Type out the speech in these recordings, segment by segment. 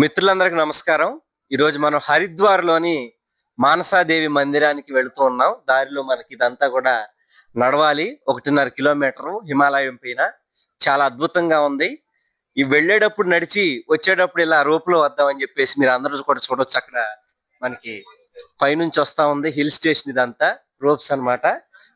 మిత్రులందరికీ నమస్కారం. ఈరోజు మనం హరిద్వార్లోని మానసాదేవి మందిరానికి వెళుతూ ఉన్నాం. దారిలో మనకి ఇదంతా కూడా నడవాలి. ఒకటిన్నర కిలోమీటరు హిమాలయం పైన. చాలా అద్భుతంగా ఉంది. ఈ వెళ్ళేటప్పుడు నడిచి వచ్చేటప్పుడు ఇలా రోపులో వద్దామని చెప్పేసి మీరు అందరూ కూడా చూడొచ్చు. అక్కడ మనకి పైనుంచి వస్తా ఉంది. హిల్ స్టేషన్ ఇదంతా. రోప్స్ అన్నమాట.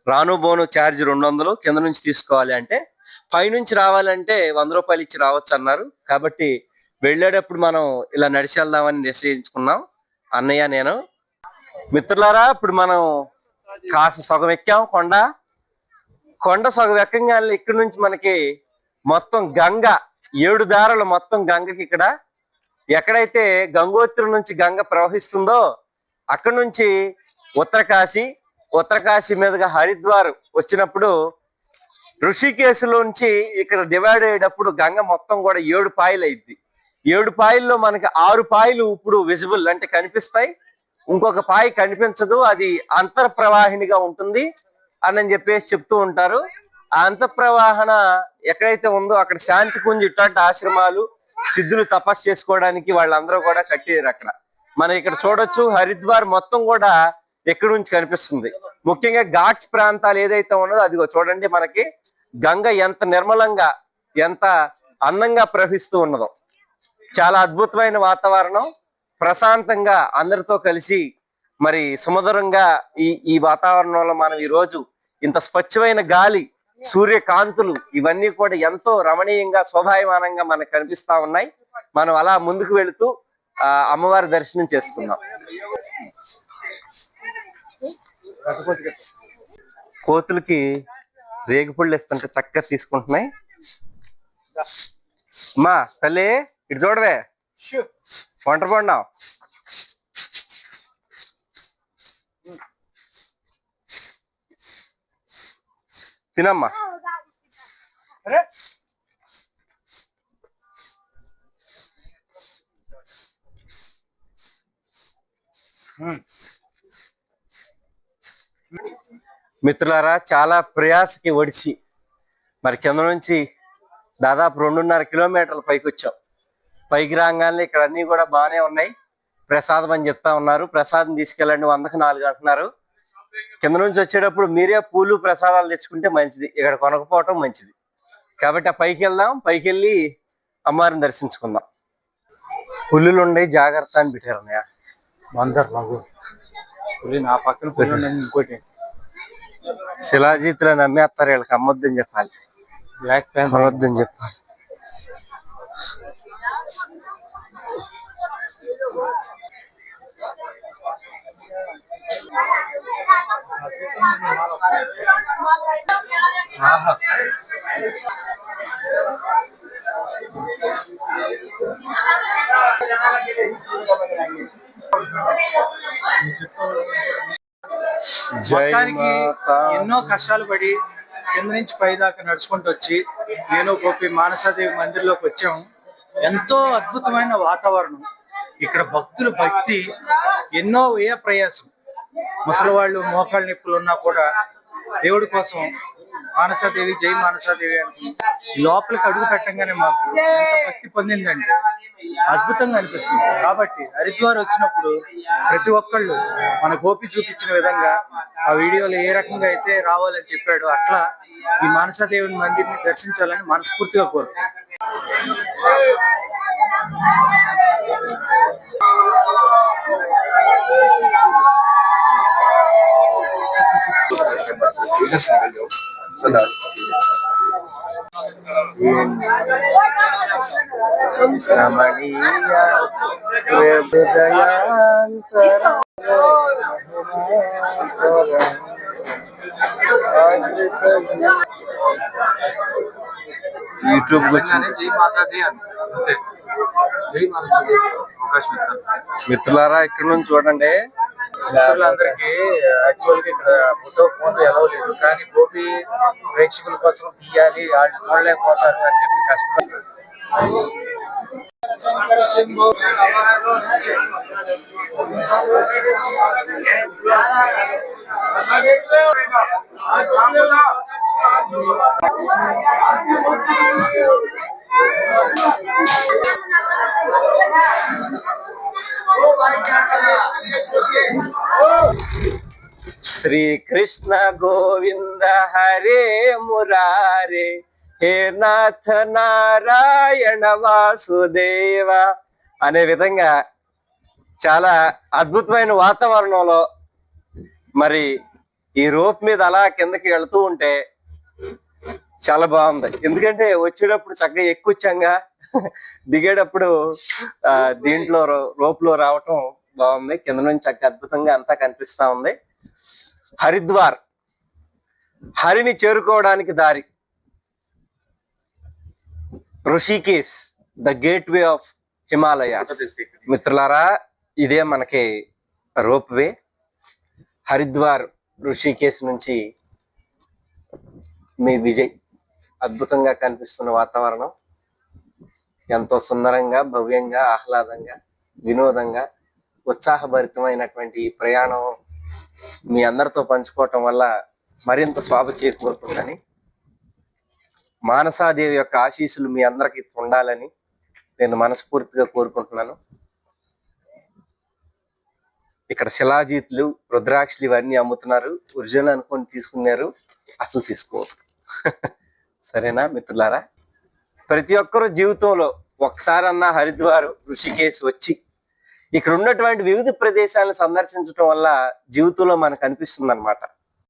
రాను బోను ఛార్జ్ రెండు వందలు కింద నుంచి తీసుకోవాలి అంటే. పైనుంచి రావాలంటే వంద రూపాయలు ఇచ్చి రావచ్చు అన్నారు. కాబట్టి వెళ్ళేటప్పుడు మనం ఇలా నడిచి వెళ్దామని నిశ్చయించుకున్నాం. అన్నయ్య నేను. మిత్రులారా ఇప్పుడు మనం కాస్త సగం ఎక్కాం. కొండ. కొండ సగం ఎక్కంగానే ఇక్కడ నుంచి మనకి మొత్తం గంగ. ఏడు దారులు మొత్తం గంగకి ఇక్కడ. ఎక్కడైతే గంగోత్రి నుంచి గంగ ప్రవహిస్తుందో అక్కడ నుంచి ఉత్తరకాశి ఉత్తరకాశి మీదుగా హరిద్వార్ వచ్చినప్పుడు ఋషికేశులోంచి ఇక్కడ డివైడ్ అయ్యేటప్పుడు గంగ మొత్తం కూడా ఏడు పాయలు అయింది ఏడు పాయల్లో మనకి ఆరు పాయలు ఇప్పుడు విజిబుల్ అంటే కనిపిస్తాయి. ఇంకొక పాయ కనిపించదు. అది అంతర్ప్రవాహినిగా ఉంటుంది అని చెప్పేసి చెప్తూ ఉంటారు. ఆ అంతఃప్రవాహన ఎక్కడైతే ఉందో అక్కడ శాంతి కుంజ్ ఇట్లాంటి ఆశ్రమాలు సిద్ధులు తపస్సు చేసుకోవడానికి వాళ్ళందరూ కూడా కట్టారు అక్కడ. మనం ఇక్కడ చూడొచ్చు హరిద్వార్ మొత్తం కూడా ఎక్కడి నుంచి కనిపిస్తుంది? ముఖ్యంగా ఘాట్స్ ప్రాంతాలు ఏదైతే ఉన్నదో అదిగో చూడండి మనకి గంగ ఎంత నిర్మలంగా ఎంత అందంగా ప్రవహిస్తూ ఉన్నదో. చాలా అద్భుతమైన వాతావరణం. ప్రశాంతంగా అందరితో కలిసి మరి సుమధురంగా ఈ ఈ వాతావరణంలో మనం ఈ రోజు ఇంత స్వచ్ఛమైన గాలి సూర్యకాంతులు ఇవన్నీ కూడా ఎంతో రమణీయంగా శోభాయమానంగా మనకు కనిపిస్తా ఉన్నాయి. మనం అలా ముందుకు వెళుతూ అమ్మవారి దర్శనం చేసుకున్నాం కోతులకి రేగిపళ్ళు ఇస్తుంటే చక్కగా తీసుకుంటున్నాయి. మా తల్లే. ఇటు చూడవే. వంట పడినావు. తినమ్మా. మిత్రులారా చాలా ప్రయాసకి ఒడిచి మరి కింద నుంచి దాదాపు రెండున్నర కిలోమీటర్ల పైకి వచ్చాం పైకి రాగానే ఇక్కడ అన్ని కూడా బాగానే ఉన్నాయి. ప్రసాదం అని చెప్తా ఉన్నారు. ప్రసాదం తీసుకెళ్ళండి. వందకు నాలుగు అంటున్నారు. కింద నుంచి వచ్చేటప్పుడు మీరే పూలు ప్రసాదాలు తెచ్చుకుంటే మంచిది. ఇక్కడ కొనకపోవటం మంచిది. కాబట్టి ఆ పైకి వెళ్దాం. పైకి వెళ్ళి అమ్మవారిని దర్శించుకుందాం. పుల్లులు ఉండే జాగ్రత్త అని పెట్టారు అన్నయ్య. మందర్ బాబు. పులి నా పక్కన పులి ఉన్నది ఇంకోటి. శిలాజీతులను నమ్మేస్తారు. వీళ్ళకి అమ్మొద్దని చెప్పాలి. బ్లాక్ ప్యాంట్ కొనవద్దని చెప్పాలి. మొత్తానికి మాతా. ఎన్నో కష్టాలు పడి కింద నుంచి పై దాకా నడుచుకుంటూ వచ్చి నేను గోపి మానసాదేవి మందిర్లోకి వచ్చాము ఎంతో అద్భుతమైన వాతావరణం ఇక్కడ భక్తుల భక్తి ఎన్నో వ్యయ ప్రయాసం. ముసలి వాళ్ళు మోకాళ్ళ నొప్పులు ఉన్నా కూడా దేవుడి కోసం మానసాదేవి జై మానసాదేవి అని లోపలికి అడుగు పెట్టంగానే మాకు భక్తి పొందిందంటే అద్భుతంగా అనిపిస్తుంది. కాబట్టి హరిద్వార్ వచ్చినప్పుడు ప్రతి ఒక్కళ్ళు మన గోపి చూపించిన విధంగా ఆ వీడియోలో ఏ రకంగా అయితే రావాలని చెప్పాడో అట్లా ఈ మానసాదేవి మందిర్ని దర్శించాలని మనస్ఫూర్తిగా కోరుకుంటున్నాను Ramania kebudayaan YouTube YouTube మిత్రులారా ఇక్కడ నుంచి చూడండి. మిత్రులందరికీ యాక్చువల్గా ఇక్కడ ఫోటో ఫోన్ ఎలా లేదు. కానీ గోపి ప్రేక్షకుల కోసం తీయాలి వాళ్ళు చూడలేకపోతారు అని చెప్పి కష్టపడి శ్రీకృష్ణ గోవింద హరే మురారే హే నాథ నారాయణ వాసుదేవ. అనే విధంగా చాలా అద్భుతమైన వాతావరణంలో మరి ఈ రూప్ మీద అలా కిందకి వెళుతూ ఉంటే చాలా బాగుంది. ఎందుకంటే వచ్చేటప్పుడు చక్కగా ఎక్కువచ్చంగా దిగేటప్పుడు దీంట్లో రో- రోప్లో రావటం బాగుంది. కింద నుంచి చక్కగా అద్భుతంగా అంతా కనిపిస్తా ఉంది. హరిద్వార్ హరిని చేరుకోవడానికి దారి. Rishikesh the gateway of Himalaya మిత్రులారా ఇదే మనకి రోప్ వే. హరిద్వార్ ఋషికేశ్ నుంచి మీ విజయ్. అద్భుతంగా కనిపిస్తున్న వాతావరణం. ఎంతో సుందరంగా భవ్యంగా ఆహ్లాదంగా వినోదంగా ఉత్సాహభరితమైనటువంటి ఈ ప్రయాణం మీ అందరితో పంచుకోవటం వల్ల మరింత స్వాభ చేకూరుతుందని మానసాదేవి యొక్క ఆశీస్సులు మీ అందరికి ఉండాలని నేను మనస్ఫూర్తిగా కోరుకుంటున్నాను. ఇక్కడ శిలాజీతులు రుద్రాక్షలు ఇవన్నీ అమ్ముతున్నారు. ఒరిజినల్ అనుకొని తీసుకున్నారు. అసలు తీసుకోవద్దు సరేనా మిత్రులారా? ప్రతి ఒక్కరు జీవితంలో ఒకసారన్నా హరిద్వార్ ఋషికేశ్ వచ్చి ఇక్కడ ఉన్నటువంటి వివిధ ప్రదేశాలను సందర్శించడం వల్ల జీవితంలో మనకు అనిపిస్తుంది అనమాట